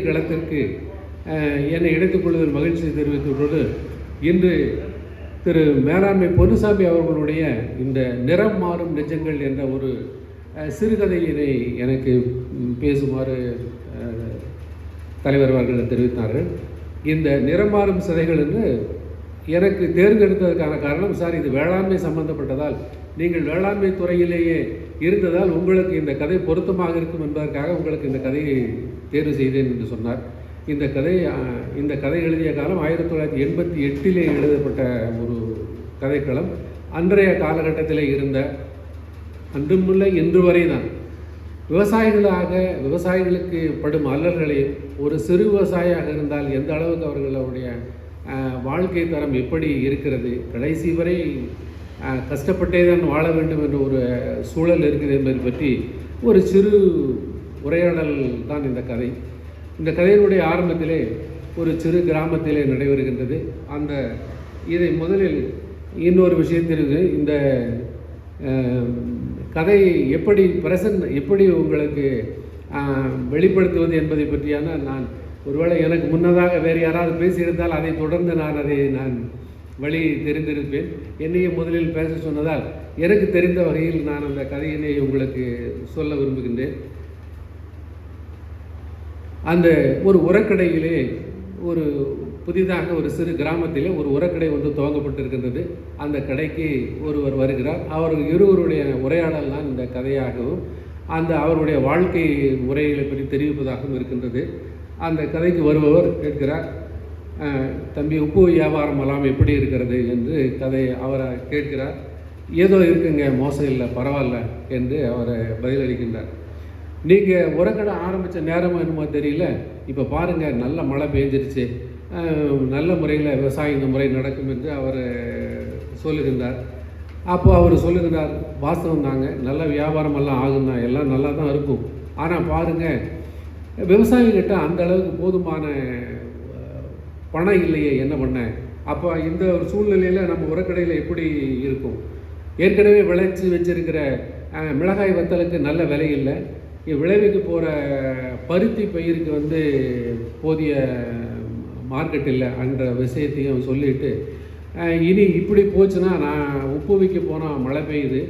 களத்திற்கு என்னை எடுத்துக்கொள்வதில் மகிழ்ச்சி தெரிவித்ததோடு இன்று திரு மேலாண்மை பொன்னுசாமி அவர்களுடைய இந்த நிறம் மாறும் நெஞ்சங்கள் என்ற ஒரு சிறுகதையினை எனக்கு பேசுமாறு தலைவர் அவர்கள் தெரிவித்தார்கள். இந்த நிறம் மாறும் சிதைகள் என்று எனக்கு தேர்ந்தெடுத்ததற்கான காரணம் சார் இது வேளாண்மை சம்பந்தப்பட்டதால் நீங்கள் வேளாண்மை துறையிலேயே இருந்ததால் உங்களுக்கு இந்த கதை பொருத்தமாக இருக்கும் என்பதற்காக உங்களுக்கு இந்த கதையை தேர்வு செய்தேன் என்று சொன்னார். இந்த கதை இந்த கதை எழுதிய காலம் ஆயிரத்தி தொள்ளாயிரத்தி எண்பத்தி எட்டிலே எழுதப்பட்ட ஒரு கதைக்களம். அன்றைய காலகட்டத்தில் இருந்த அன்றுமில்லை இன்று வரை தான் விவசாயிகளாக விவசாயிகளுக்கு படும் அல்லல்களையும் ஒரு சிறு விவசாயியாக இருந்தால் எந்த அளவுக்கு அவர்களுடைய வாழ்க்கை தரம் எப்படி இருக்கிறது? கடைசி வரை கஷ்டப்பட்டே தான் வாழ வேண்டும் என்ற ஒரு சூழல் இருக்குது என்பதை பற்றி ஒரு சிறு உரையாடல் தான் இந்த கதை. இந்த கதையினுடைய ஆரம்பத்திலே ஒரு சிறு கிராமத்திலே நடைபெறுகின்றது. அந்த இதை முதலில் இன்னொரு விஷயத்திற்கு இந்த கதை எப்படி பிரசன்ட் எப்படி உங்களுக்கு வெளிப்படுத்துவது என்பதை பற்றியான நான் ஒருவேளை எனக்கு முன்னதாக வேறு யாராவது பேசியிருந்தால் அதை தொடர்ந்து நான் அதை நான் வழி தெரிந்திருப்பேன். என்னையே முதலில் பேச சொன்னதால் எனக்கு தெரிந்த வகையில் நான் அந்த கதையினை உங்களுக்கு சொல்ல விரும்புகின்றேன். அந்த ஒரு உரக்கடையிலே ஒரு புதிதாக ஒரு சிறு கிராமத்திலே ஒரு உரக்கடை வந்து துவங்கப்பட்டிருக்கின்றது. அந்த கடைக்கு ஒருவர் வருகிறார். அவர் இருவருடைய உரையாடல் தான் இந்த கதையாகவும் அந்த அவருடைய வாழ்க்கை உரைகளை பற்றி தெரிவிப்பதாகவும் இருக்கின்றது. அந்த கதைக்கு வருபவர் கேட்கிறார் தம்பி உப்பு வியாபாரம் எல்லாம் எப்படி இருக்கிறது? என்று கதை அவரை கேட்கிறார். ஏதோ இருக்குங்க மோசம் இல்லை பரவாயில்ல என்று அவரை பதிலளிக்கின்றார். நீங்கள் உரக்கடை ஆரம்பித்த நேரமாக என்னமோ தெரியல. இப்போ பாருங்கள் நல்ல மழை பெஞ்சிருச்சு. நல்ல முறையில் விவசாயம் இந்த முறை நடக்கும் என்று அவர் சொல்லுகின்றார் அப்போ அவர் சொல்லுகின்றார் வாஸ்தவம் தாங்க. நல்ல வியாபாரமெல்லாம் ஆகும் தான் எல்லாம் நல்லா தான் இருக்கும். ஆனால் பாருங்கள் விவசாயிகிட்ட அந்த அளவுக்கு போதுமான பணம் இல்லையே என்ன பண்ண? அப்போ இந்த ஒரு சூழ்நிலையில் நம்ம உரக்கடையில் எப்படி இருக்கும்? ஏற்கனவே விளைச்சி வச்சிருக்கிற மிளகாய் வத்தலுக்கு நல்ல விலை இல்லை. விளைவிக்க போகிற பருத்தி பயிருக்கு வந்து போதிய மார்க்கெட் இல்லை என்ற விஷயத்தையும் சொல்லிட்டு இனி இப்படி போச்சுன்னா நான் உப்பு விற்க போனால் மழை பெய்யுது.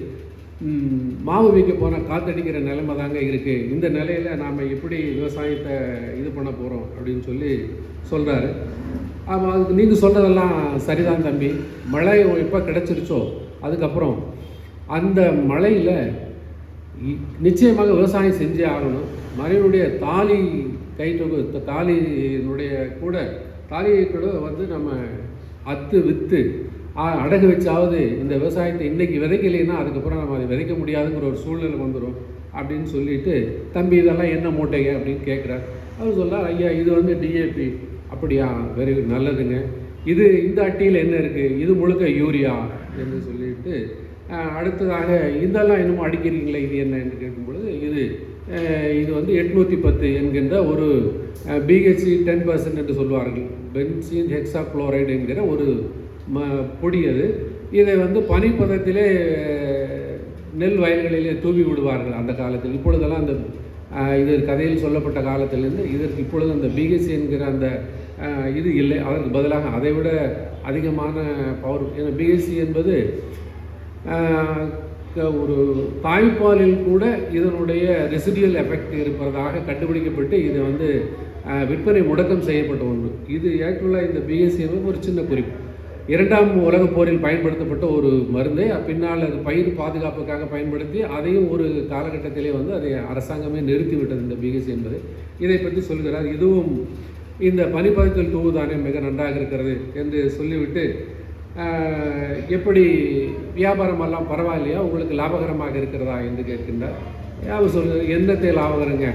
மாவு விற்க போனால் காத்தடிக்கிற நிலைமை தாங்க இருக்குது இந்த நிலையில் நாம் எப்படி விவசாயத்தை இது பண்ண போகிறோம் அப்படின்னு சொல்லி சொல்கிறாரு ஆமாம் அதுக்கு நீங்கள் சொல்கிறதெல்லாம் சரிதான் தம்பி. மழை எப்போ கிடச்சிருச்சோ அதுக்கப்புறம் அந்த மழையில் நிச்சயமாக விவசாயம் செஞ்சே ஆகணும். மறைவனுடைய தாலி கயிற்று தாலியினுடைய கூட தாலியை கூட வந்து நம்ம அத்து விற்று அடகு வச்சாவது இந்த விவசாயத்தை இன்றைக்கி விதைக்கலைன்னா அதுக்கப்புறம் நம்ம அதை விதைக்க முடியாதுங்கிற ஒரு சூழ்நிலை வந்துடும் அப்படின்னு சொல்லிட்டு தம்பி இதெல்லாம் என்ன மூட்டைங்க? அப்படின்னு கேட்குறார். அவர் சொல்றார் ஐயா இது வந்து டிஏபி அப்படியா? வெரி நல்லதுங்க. இது இந்த அட்டியில் என்ன இருக்குது இது முழுக்க யூரியா. என்று சொல்லிட்டு அடுத்ததாக இதெல்லாம் என்னமோ அடிக்கிறீங்களே இது என்ன என்று கேட்கும்பொழுது இது இது வந்து எட்நூற்றி பத்து என்கின்ற ஒரு பிஹெச்சி டென் பர்சன்ட் என்று சொல்வார்கள். பென்சின் ஹெக்ஸா குளோரைடு என்கிற ஒரு ம பொடி அது. இதை வந்து பனிப்பதத்திலே நெல் வயல்களிலே தூவி விடுவார்கள் அந்த காலத்தில். இப்பொழுதெல்லாம் அந்த இது கதையில் சொல்லப்பட்ட காலத்திலிருந்து இதற்கு இப்பொழுது அந்த பிஹெச்சி என்கிற அந்த இது இல்லை. அதற்கு பதிலாக அதை விட அதிகமான பவர் ஏன்னா பிஹெச்சி என்பது ஒரு தாய்ப்பாலில் கூட இதனுடைய ரெசிடியல் எஃபெக்ட் இருப்பதாக கண்டுபிடிக்கப்பட்டு இது வந்து விற்பனை முடக்கம் செய்யப்பட்ட ஒன்று. இது ஆக்சுவலாக இந்த பிஎஸ்சி என்பது ஒரு சின்ன குறிப்பு. இரண்டாம் உலகப் போரில் பயன்படுத்தப்பட்ட ஒரு மருந்தை பின்னால் அது பயிர் பாதுகாப்புக்காக பயன்படுத்தி அதையும் ஒரு காலகட்டத்திலே வந்து அதை அரசாங்கமே நிறுத்திவிட்டது இந்த பிஎஸ்சி என்பது. இதை பற்றி சொல்கிறார். இதுவும் இந்த பனிப்பதத்தில் தூவுதானே மிக நன்றாக இருக்கிறது என்று சொல்லிவிட்டு எப்படி வியாபாரமெல்லாம் பரவாயில்லையா? உங்களுக்கு லாபகரமாக இருக்கிறதா என்று கேட்கின்றார். யாரும் சொல்லு என்னத்தை லாபகரங்க?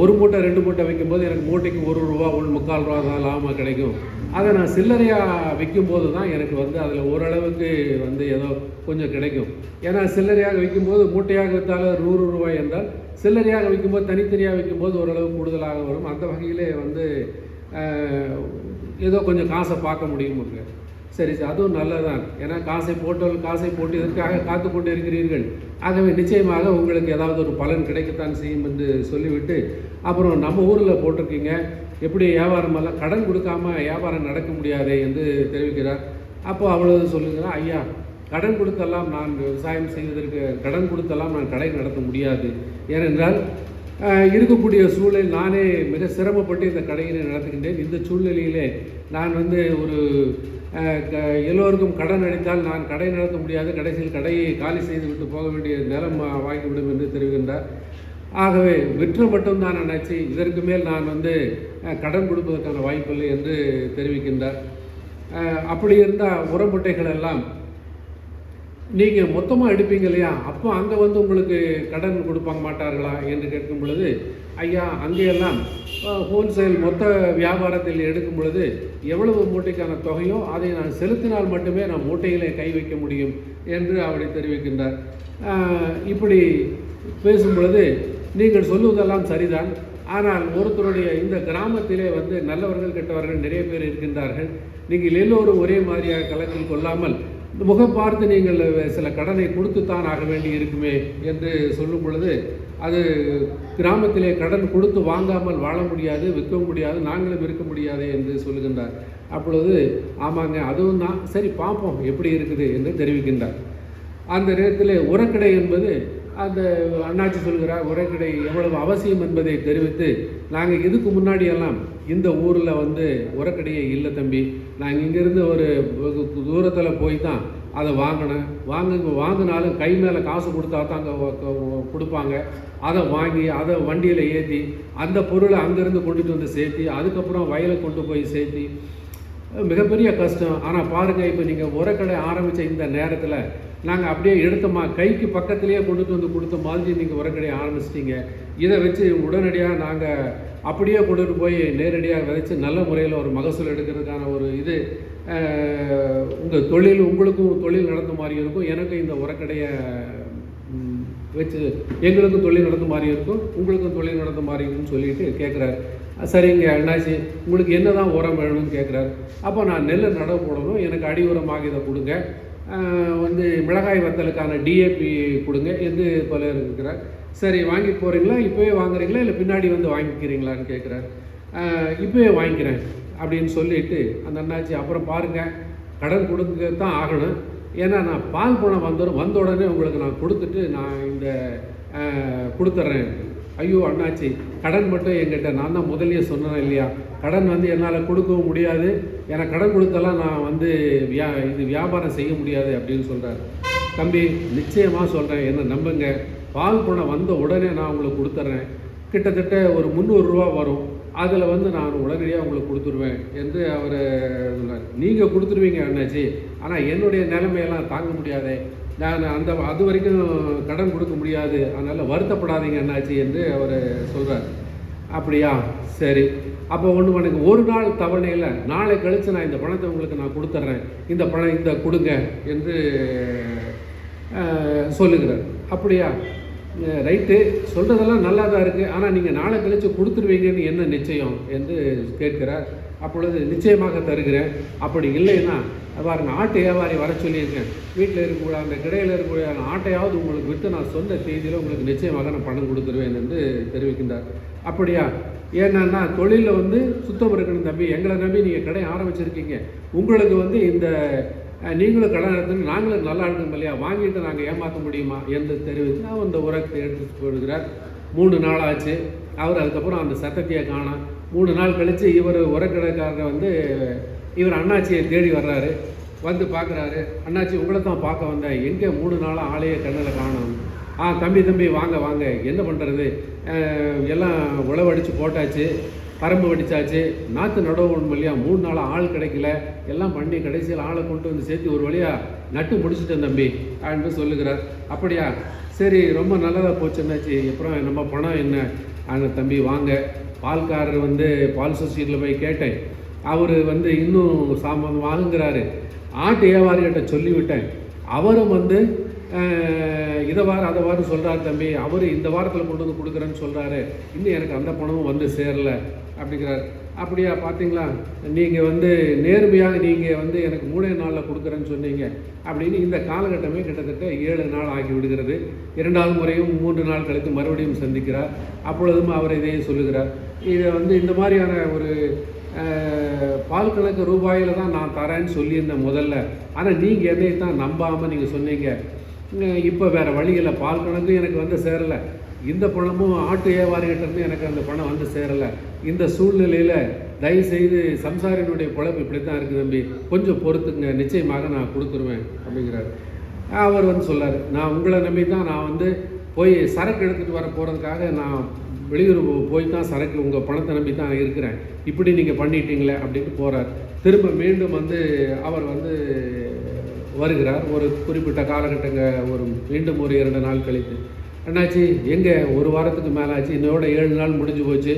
ஒரு மூட்டை ரெண்டு மூட்டை வைக்கும்போது எனக்கு மூட்டைக்கு ஒரு ரூபா ஒன்று முக்கால் ரூபா தான் லாபமாக கிடைக்கும். அதை நான் சில்லறையாக விற்கும்போது தான் எனக்கு வந்து அதில் ஓரளவுக்கு வந்து ஏதோ கொஞ்சம் கிடைக்கும். ஏன்னா சில்லறையாக விற்கும்போது மூட்டையாக விற்றாலும் நூறு ரூபாய் என்றால் சில்லறையாக விற்கும்போது தனித்தனியாக விற்கும்போது ஓரளவு கூடுதலாக வரும். அந்த வகையிலே வந்து ஏதோ கொஞ்சம் காசை பார்க்க முடியும் சரி சரி அதுவும் நல்லதான் ஏன்னா காசை போட்டவர்கள் காசை போட்டு இதற்காக காத்து கொண்டு இருக்கிறீர்கள்? ஆகவே நிச்சயமாக உங்களுக்கு ஏதாவது ஒரு பலன் கிடைக்கத்தான் செய்யும் என்று சொல்லிவிட்டு அப்புறம் நம்ம ஊரில் போட்டிருக்கீங்க. எப்படி வியாபாரமெல்லாம் கடன் கொடுக்காம வியாபாரம் நடக்க முடியாது என்று தெரிவிக்கிறார். அப்போ அவ்வளவு சொல்லுங்கள் ஐயா கடன் கொடுத்தெல்லாம் நான் விவசாயம் செய்வதற்கு கடன் கொடுத்தெல்லாம் நான் கடை நடத்த முடியாது. ஏனென்றால் இருக்கக்கூடிய சூழலில் நானே மிக சிரமப்பட்டு இந்த கடையினை நடத்துகின்றேன். இந்த சூழ்நிலையிலே நான் வந்து ஒரு எல்லோருக்கும் கடன் அளித்தால் நான் கடை நடத்த முடியாது. கடைசியில் கடையை காலி செய்து விட்டு போக வேண்டிய நிலம் வாங்கிவிடும் என்று தெரிவிக்கின்றார். ஆகவே விற்று மட்டும்தான் நினைச்சு இதற்கு மேல் நான் வந்து கடன் கொடுப்பதற்கான வாய்ப்பில்லை என்று தெரிவிக்கின்றார். அப்படி இருந்தால் உரமுட்டைகள் எல்லாம் நீங்கள் மொத்தமாக எடுப்பீங்க இல்லையா? அப்போ அங்கே வந்து உங்களுக்கு கடன் கொடுப்பாங்க மாட்டார்களா? என்று கேட்கும் பொழுது ஐயா அங்கேயெல்லாம் ஹோல்சேல் மொத்த வியாபாரத்தில் எடுக்கும் பொழுது எவ்வளவு மூட்டைக்கான தொகையோ அதை நான் செலுத்தினால் மட்டுமே நான் மூட்டையிலே கை வைக்க முடியும் என்று அவரை தெரிவிக்கின்றார். இப்படி பேசும் பொழுது நீங்கள் சொல்லுவதெல்லாம் சரிதான். ஆனால் ஒருத்தருடைய இந்த கிராமத்திலே வந்து நல்லவர்கள் கெட்டவர்கள் நிறைய பேர் இருக்கின்றார்கள். நீங்கள் எல்லோரும் ஒரே மாதிரியாக கலத்தில் கொள்ளாமல் முகம் பார்த்து நீங்கள் சில கடனை கொடுத்துத்தான் ஆக வேண்டி இருக்குமே என்று சொல்லும் பொழுது அது கிராமத்திலே கடன் கொடுத்து வாங்காமல் வாழ முடியாது விற்க முடியாது நாங்களும் இருக்க முடியாது என்று சொல்லுகின்றார். அப்பொழுது ஆமாங்க அதுவும் தான். சரி பார்ப்போம் எப்படி இருக்குது என்று தெரிவிக்கின்றார். அந்த நேரத்தில் உரக்கடை என்பது அந்த அண்ணாச்சி சொல்கிறார் உரக்கடை எவ்வளவு அவசியம் என்பதை தெரிவித்து நாங்கள் இதுக்கு முன்னாடி எல்லாம் இந்த ஊரில் வந்து உரக்கடையே இல்லை தம்பி. நாங்கள் இங்கேருந்து ஒரு தூரத்தில் போய் தான் அதை வாங்கினேன். வாங்க வாங்கினாலும் கை மேலே காசு கொடுத்தா தான் அங்கே கொடுப்பாங்க. அதை வாங்கி அதை வண்டியில் ஏற்றி அந்த பொருளை அங்கேருந்து கொண்டுட்டு வந்து சேர்த்தி அதுக்கப்புறம் வயலை கொண்டு போய் சேர்த்தி. மிகப்பெரிய கஷ்டம். ஆனால் பாருங்கள் இப்போ நீங்கள் உரக்கடை ஆரம்பித்த இந்த நேரத்தில் நாங்கள் அப்படியே எடுத்தோமா கைக்கு பக்கத்துலேயே கொண்டுட்டு வந்து கொடுத்த மாதிரி நீங்கள் உரக்கடையை ஆரம்பிச்சிட்டிங்க. இதை வச்சு உடனடியாக நாங்கள் அப்படியே கொண்டுட்டு போய் நேரடியாக விதைச்சு நல்ல முறையில் ஒரு மகசூல் எடுக்கிறதுக்கான ஒரு இது உங்கள் தொழில் உங்களுக்கும் தொழில் நடந்த மாதிரி இருக்கும். எனக்கும் இந்த உரக்கடையை வச்சு எங்களுக்கும் தொழில் நடந்த மாதிரி இருக்கும். உங்களுக்கும் தொழில் நடந்த மாதிரி இருக்கும்னு சொல்லிட்டு கேட்குறாரு சரிங்க அண்ணாச்சி உங்களுக்கு என்ன தான் உரம் வேணும்னு கேட்குறாரு அப்போ நான் நெல்லை நடவு போடணும். எனக்கு அடி உரமாக இதை கொடுங்க. வந்து மிளகாய் வத்தலுக்கான டிஏபி கொடுங்க எது போல இருக்கிறார். சரி வாங்கி போகிறீங்களா இப்போவே வாங்குறீங்களா? இல்லை பின்னாடி வந்து வாங்கிக்கிறீங்களான்னு கேட்குறாரு இப்போவே வாங்கிக்கிறேன் அப்படின்னு சொல்லிட்டு அந்த அண்ணாச்சி அப்புறம் பாருங்கள் கடன் கொடுக்க தான் ஆகணும். ஏன்னா நான் பால் பணம் வந்துடும் வந்த உடனே உங்களுக்கு நான் கொடுத்துட்டு நான் இந்த கொடுத்துட்றேன் ஐயோ அண்ணாச்சி கடன் மட்டும் என்கிட்ட நான் தான் முதலிய சொன்னேன் இல்லையா? கடன் வந்து என்னால் கொடுக்கவும் முடியாது. எனக்கு கடன் கொடுத்தெல்லாம் நான் வந்து வியா இது வியாபாரம் செய்ய முடியாது அப்படின்னு சொல்கிறார் தம்பி நிச்சயமாக சொல்கிறேன் என்ன நம்புங்க. பால் பணம் வந்த உடனே நான் உங்களுக்கு கொடுத்துட்றேன் கிட்டத்தட்ட ஒரு முந்நூறுரூவா வரும். அதில் வந்து நான் உடனடியாக உங்களுக்கு கொடுத்துருவேன் என்று அவர் சொன்னார். நீங்கள் கொடுத்துருவீங்க அண்ணாச்சி. ஆனால் என்னுடைய நிலைமையெல்லாம் தாங்க முடியாதே. நான் அந்த அது வரைக்கும் கடன் கொடுக்க முடியாது. அதனால் வருத்தப்படாதீங்க என்னாச்சு என்று அவர் சொல்கிறார் அப்படியா? சரி. அப்போ ஒன்று எனக்கு ஒரு நாள் தவணையில் நாளை கழித்து நான் இந்த பணத்தை உங்களுக்கு நான் கொடுத்துட்றேன் இந்த பணம் இந்த கொடுங்க என்று சொல்லுகிறார். அப்படியா? ரைட்டு. சொல்கிறதெல்லாம் நல்லா தான் இருக்குது ஆனால் நீங்கள் நாளை கழித்து கொடுத்துருவீங்கன்னு என்ன நிச்சயம்? என்று கேட்கிறார் அப்பொழுது நிச்சயமாக தருகிறேன். அப்படி இல்லைன்னா பாருங்க ஆட்டு வியாபாரி வர சொல்லியிருக்கேன். வீட்டில் இருக்கக்கூடிய அந்த கிடையில் இருக்கக்கூடிய அந்த ஆட்டையாவது உங்களுக்கு விற்று நான் சொன்ன தேதியில் உங்களுக்கு நிச்சயமாக நான் பணம் கொடுத்துருவேன் என்று தெரிவிக்கின்றார். அப்படியா? ஏன்னா தொழிலில் வந்து சுத்தம் இருக்கணும் தம்பி. எங்களை நம்பி நீங்கள் கடை ஆரம்பிச்சிருக்கீங்க. உங்களுக்கு வந்து இந்த நீங்களும் கடன் எடுத்துன்னு நாங்களும் நல்லா இருக்கணும் இல்லையா? வாங்கிட்டு நாங்கள் ஏமாற்ற முடியுமா என்று தெரிவித்து அவர் அந்த உரத்தை எடுத்து போடுகிறார் மூணு நாள் ஆச்சு. அவர் அதுக்கப்புறம் அந்த சத்தத்தையை காணோம் மூணு நாள் கழித்து இவர் உரக்கடைக்காரர் வந்து இவர் அண்ணாச்சியை தேடி வர்றாரு. வந்து பார்க்குறாரு. அண்ணாச்சி உங்களை தான் பார்க்க வந்தேன். எங்கே மூணு நாளாக ஆளையே கண்ணில் காணோம். ஆ தம்பி தம்பி வாங்க வாங்க. என்ன பண்ணுறது? எல்லாம் உழவடிச்சு போட்டாச்சு. பரம்பு வடிச்சாச்சு. நாற்று நடவணும் இல்லையா மூணு நாள் ஆள் கிடைக்கல. எல்லாம் பண்ணி கடைசியில் ஆளை கொண்டு வந்து சேர்த்து ஒரு வழியாக நட்டு முடிச்சுட்டேன் தம்பி அப்படின்னு சொல்லுகிறார். அப்படியா? சரி ரொம்ப நல்லதாக போச்சு என்னாச்சு அப்புறம் நம்ம பணம் என்ன? அந்த தம்பி வாங்க. பால்காரர் வந்து பால் சொசைட்டியில் போய் கேட்டேன். அவர் வந்து இன்னும் சாமான் வாங்குகிறாரு ஆட்டு வியாபாரிகிட்ட சொல்லிவிட்டேன். அவரும் வந்து இதை வாரம் அதை வாரம் சொல்கிறாரு தம்பி. அவர் இந்த வாரத்தில் கொண்டு வந்து கொடுக்குறேன்னு சொல்கிறாரு இன்னும் எனக்கு அந்த பணமும் வந்து சேரல. அப்படிங்கிறார். அப்படியா பார்த்தீங்களா நீங்கள் வந்து நேர்மையாக நீங்கள் வந்து எனக்கு மூணே நாளில் கொடுக்குறேன்னு சொன்னீங்க அப்படின்னு இந்த காலகட்டமே கிட்டத்தட்ட ஏழு நாள் ஆகி விடுகிறது. இரண்டாவது முறையும் மூன்று நாள் கழித்து மறுபடியும் சந்திக்கிறார். அப்பொழுதும் அவர் இதையே சொல்லுகிறார். இதை வந்து இந்த மாதிரியான ஒரு பால் கணக்கு ரூபாயில் தான் நான் தரேன்னு சொல்லியிருந்தேன் முதல்ல. ஆனால் நீங்கள் என்னை தான் நம்பாமல் நீங்கள் சொன்னீங்க இப்போ வேறு வழியில் பால் கணக்கு எனக்கு வந்து சேரலை. இந்த பணமும் ஆட்டு ஏவாரிகிட்டேருந்து எனக்கு அந்த பணம் வந்து சேரலை. இந்த சூழ்நிலையில் தயவுசெய்து சம்சாரினுடைய குழப்பு இப்படி தான் இருக்குது தம்பி. கொஞ்சம் பொறுத்துங்க. நிச்சயமாக நான் கொடுத்துருவேன் அப்படிங்கிறார். அவர் வந்து சொல்லார் நான் உங்களை நம்பி தான் நான் வந்து போய் சரக்கு எடுத்துகிட்டு வர போகிறதுக்காக நான் வெளியூர் போய் தான் சரக்கு உங்கள் பணத்தை நம்பி தான் இருக்கிறேன். இப்படி நீங்கள் பண்ணிட்டீங்களே அப்படின்ட்டு போகிறார் திரும்ப மீண்டும் வந்து அவர் வந்து வருகிறார். ஒரு குறிப்பிட்ட காலகட்டங்க ஒரு மீண்டும் ஒரு இரண்டு நாள் கழித்து. அண்ணாச்சி எங்கே? ஒரு வாரத்துக்கு மேலே ஆச்சு இன்னோட ஏழு நாள் முடிஞ்சு போச்சு.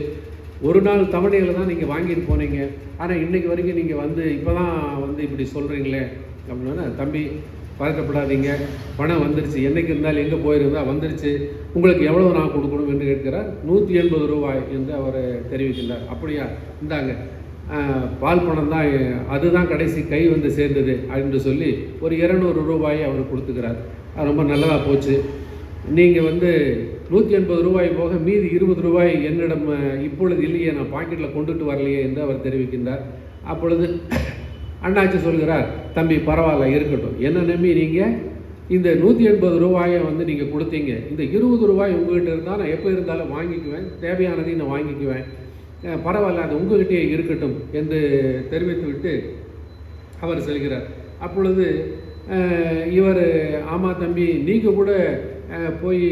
ஒரு நாள் தவணையில் தான் நீங்கள் வாங்கிட்டு போனீங்க. ஆனால் இன்றைக்கு வரைக்கும் நீங்கள் வந்து இப்போ தான் வந்து இப்படி சொல்கிறீங்களே அப்படின்னா தம்பி பதட்டப்படாதீங்க பணம் வந்துருச்சு. என்னைக்கு இருந்தாலும் எங்கே போயிருந்தா வந்துருச்சு. உங்களுக்கு எவ்வளோ நான் கொடுக்கணும் என்று கேட்கிறார். நூற்றி எண்பது ரூபாய் என்று அவர் தெரிவிக்கின்றார். அப்படியா? இந்தாங்க. பால் பணம் தான் அதுதான் கடைசி கை வந்து சேர்ந்தது அப்படின்னு சொல்லி ஒரு இரநூறு ரூபாயை அவர் கொடுத்துக்கிறார். அது ரொம்ப நல்லதாக போச்சு. நீங்கள் வந்து நூற்றி எண்பது ரூபாய் போக மீதி இருபது ரூபாய் என்னிடம் இப்பொழுது இல்லையே நான் பாக்கெட்டில் கொண்டுட்டு வரலையே என்று அவர் தெரிவிக்கின்றார். அப்பொழுது அண்ணாச்சி சொல்கிறார் தம்பி பரவாயில்ல இருக்கட்டும். என்ன நம்பி நீங்கள் இந்த நூற்றி எண்பது ரூபாயை வந்து நீங்கள் கொடுத்தீங்க. இந்த இருபது ரூபாய் உங்கள்கிட்ட இருந்தால் நான் எப்போ இருந்தாலும் வாங்கிக்குவேன். தேவையானதையும் நான் வாங்கிக்குவேன். பரவாயில்ல அது உங்கள்கிட்டயே இருக்கட்டும் என்று தெரிவித்துவிட்டு அவர் செல்கிறார். அப்பொழுது இவர் ஆமாம் தம்பி நீங்கள் கூட போய்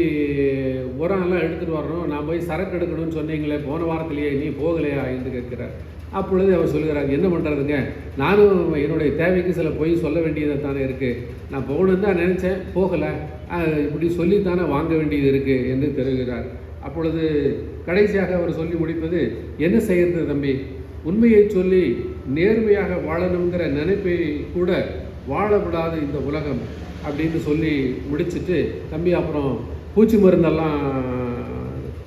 உரம்லாம் எடுத்துகிட்டு வரணும். நான் போய் சரக்கு எடுக்கணும்னு சொன்னீங்களே போன வாரத்திலேயே நீ போகலையா என்று கேட்கிறார். அப்பொழுது அவர் சொல்கிறாங்க என்ன பண்ணுறதுங்க நானும் என்னுடைய தேவைக்கு சில பொய் சொல்ல வேண்டியதாக தானே இருக்குது நான் போகணுன்னு தான் நினச்சேன் போகலை. இப்படி சொல்லித்தானே வாங்க வேண்டியது இருக்குது என்று தெரிவிக்கிறார் அப்பொழுது கடைசியாக அவர் சொல்லி முடிப்பது என்ன செய்யறது தம்பி? உண்மையை சொல்லி நேர்மையாக வாழணுங்கிற நினைப்பை கூட வாழப்படாது இந்த உலகம். அப்படின்னு சொல்லி முடிச்சுட்டு தம்பி அப்புறம் பூச்சி மருந்தெல்லாம்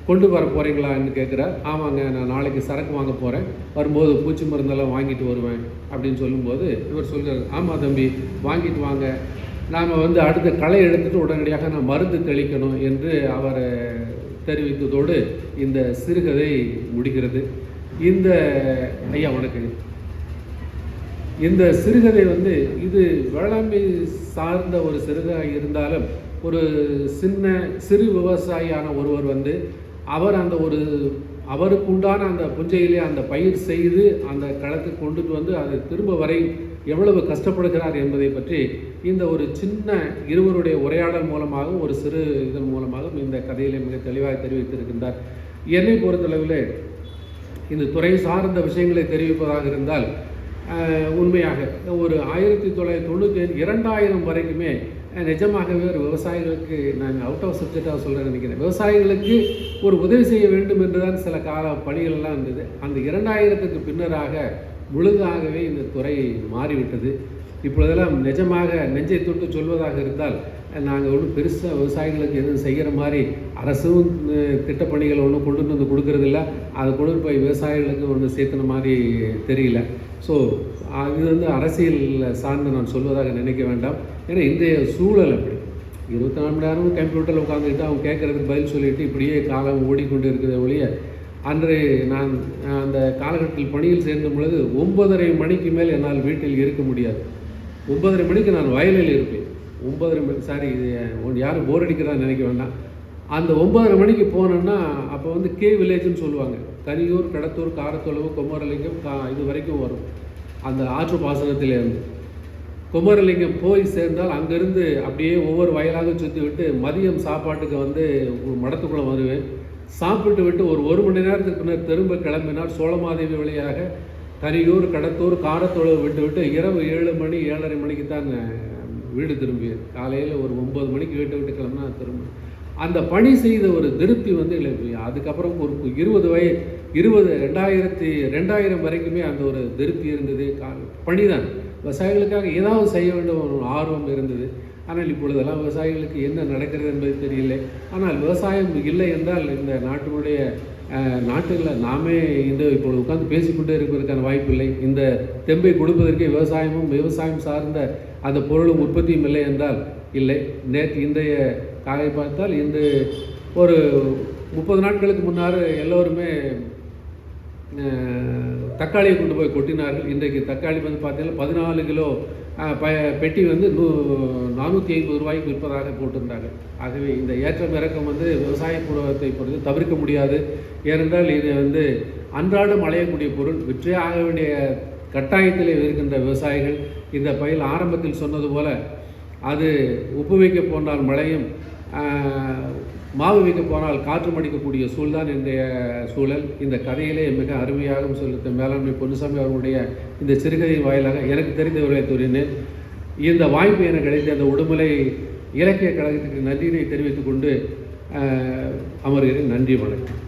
கொண்டு வர போகிறீங்களான்னு கேட்குறார். ஆமாங்க நான் நாளைக்கு சரக்கு வாங்க போகிறேன் வரும்போது பூச்சி மருந்தெல்லாம் வாங்கிட்டு வருவேன் அப்படின்னு சொல்லும்போது இவர் சொல்கிறார் ஆமாம் தம்பி வாங்கிட்டு வாங்க. நாம் வந்து அடுத்த களை எடுத்துட்டு உடனடியாக நான் மருந்து தெளிக்கணும் என்று அவர் தெரிவித்ததோடு இந்த சிறுகதை முடிகிறது. இந்த ஐயா வணக்கம் இந்த சிறுகதை வந்து இது வேளாண்மை சார்ந்த ஒரு சிறுகதை இருந்தாலும் ஒரு சின்ன சிறு விவசாயியான ஒருவர் வந்து அவர் அந்த ஒரு அவருக்கு உண்டான அந்த புஞ்சையிலே அந்த பயிர் செய்து அந்த களத்துக்கு கொண்டுட்டு வந்து அதை திரும்ப வரை எவ்வளவு கஷ்டப்படுகிறார் என்பதை பற்றி இந்த ஒரு சின்ன இருவருடைய உரையாடல் மூலமாக ஒரு சிறு இதன் மூலமாக இந்த கதையிலே மிக தெளிவாக தெரிவித்திருக்கின்றார். என்னை பொறுத்தளவில் இந்த துறை சார்ந்த விஷயங்களை தெரிவிப்பதாக இருந்தால் உண்மையாக. ஒரு ஆயிரத்தி தொள்ளாயிரத்தி தொண்ணூற்றி இரண்டாயிரம் வரைக்குமே நிஜமாகவே ஒரு விவசாயிகளுக்கு நான் அவுட் ஆஃப் சப்ஜெக்டாக சொல்ல நினைக்கிறேன். விவசாயிகளுக்கு ஒரு உதவி செய்ய வேண்டும் என்றுதான் சில கால பணிகள்லாம் இருந்தது. அந்த இரண்டாயிரத்துக்கு பின்னராக முழுதாகவே இந்த துறை மாறிவிட்டது. இப்பொழுதெல்லாம் நிஜமாக நெஞ்சை தொட்டு சொல்வதாக இருந்தால் நாங்கள் ஒன்றும் பெருசாக விவசாயிகளுக்கு எதுவும் செய்கிற மாதிரி அரசும் திட்டப்பணிகளை ஒன்றும் கொண்டு வந்து கொடுக்கறதில்ல. அதை கொண்டு போய் விவசாயிகளுக்கு ஒன்று சேர்த்துன மாதிரி தெரியல. ஸோ இது வந்து அரசியல் சார்ந்து நான் சொல்வதாக நினைக்க வேண்டாம். ஏன்னா இன்றைய சூழல் அப்படி. இருபத்தி நாலு மணி நேரமும் கம்ப்யூட்டரில் உட்காந்துக்கிட்டு அவங்க கேட்குறதுக்கு பதில் சொல்லிட்டு இப்படியே காலம் ஓடிக்கொண்டு இருக்கிற ஒழிய அன்று நான் அந்த காலகட்டத்தில் பணியில் சேர்ந்த பொழுது ஒன்பதரை மணிக்கு மேல் என்னால் வீட்டில் இருக்க முடியாது. ஒன்பதரை மணிக்கு நான் வயலில் இருப்பேன். ஒம்பதரை மணி சாரி இது யாரும் போர் அடிக்கிறதா நினைக்க வேண்டாம். அந்த ஒம்பதரை மணிக்கு போனோன்னா அப்போ வந்து கே வில்லேஜ்னு சொல்லுவாங்க. கனியூர் கடத்தூர் காரத்தொழுவு குமரலிங்கம் கா இது வரைக்கும் வரும். அந்த ஆற்று பாசனத்திலேருந்து குமரலிங்கம் போய் சேர்ந்தால் அங்கேருந்து அப்படியே ஒவ்வொரு வயலாக சுற்றி விட்டு மதியம் சாப்பாட்டுக்கு வந்து மடத்துக்குள்ளே வருவேன். சாப்பிட்டு விட்டு ஒரு ஒரு மணி நேரத்துக்கு பின்னர் திரும்ப கிளம்பினால் சோழமாதேவி வழியாக கரியூர் கடத்தூர் காரத்தொழு விட்டு விட்டு இரவு ஏழு மணி ஏழரை மணிக்கு தான் வீடு திரும்பியது காலையில் ஒரு ஒம்பது மணிக்கு வீட்டை விட்டு கிளம்புனா திரும்ப. அந்த பணி செய்த ஒரு திருப்தி வந்து இல்லை அதுக்கப்புறம் ஒரு இருபது வய இருபது ரெண்டாயிரத்தி ரெண்டாயிரம் வரைக்குமே அந்த ஒரு திருப்தி இருந்தது. கா- பணிதான். விவசாயிகளுக்காக ஏதாவது செய்ய வேண்டும் ஒரு ஆர்வம் இருந்தது. ஆனால் இப்பொழுதெல்லாம் விவசாயிகளுக்கு என்ன நடக்கிறது என்பது தெரியல. ஆனால் விவசாயம் இல்லை என்றால் இந்த நாட்டினுடைய நாட்டில் நாமே இன்று இப்பொழுது உட்கார்ந்து பேசிக்கொண்டே இருப்பதற்கான வாய்ப்பு இல்லை இந்த தெம்பை கொடுப்பதற்கே விவசாயமும் விவசாயம் சார்ந்த அந்த பொருளும் உற்பத்தியும் இல்லை என்றால் இல்லை. நேற்று இன்றைய காலை பார்த்தால் இன்று ஒரு முப்பது நாட்களுக்கு முன்னார் எல்லோருமே தக்காளியை கொண்டு போய் கொட்டினார்கள். இன்றைக்கு தக்காளி வந்து பார்த்தீங்கன்னா பதினாலு கிலோ ப பெட்டி வந்து நூ நானூற்றி ஐம்பது ரூபாய்க்கு விற்பதாக போட்டிருந்தாங்க ஆகவே இந்த ஏற்றம் இறக்கம் வந்து விவசாய புரவத்தை பொறுத்து தவிர்க்க முடியாது. ஏனென்றால் இது வந்து அன்றாடம் அலையக்கூடிய பொருள் விற்றே ஆக வேண்டிய கட்டாயத்தில் இருக்கின்ற விவசாயிகள். இந்த பயில் ஆரம்பத்தில் சொன்னது போல் அது உப்பு வைக்க மழையும் மாவு வைக்க போனால் காற்று மடிக்கக்கூடிய சூழ்தான் இன்றைய சூழல். இந்த கதையிலே மிக அருமையாகவும் சொல்லித்த மேலாண்மை பொன்னுசாமி அவர்களுடைய இந்த சிறுகதையின் வாயிலாக எனக்கு தெரிந்தவர்களை கூறினேன் இந்த வாய்ப்பு எனக்கு கிடைத்த அந்த உடுமலை இலக்கிய கழகத்துக்கு நன்றியினை தெரிவித்துக் கொண்டு அமர்கிறேன். நன்றி வணக்கம்.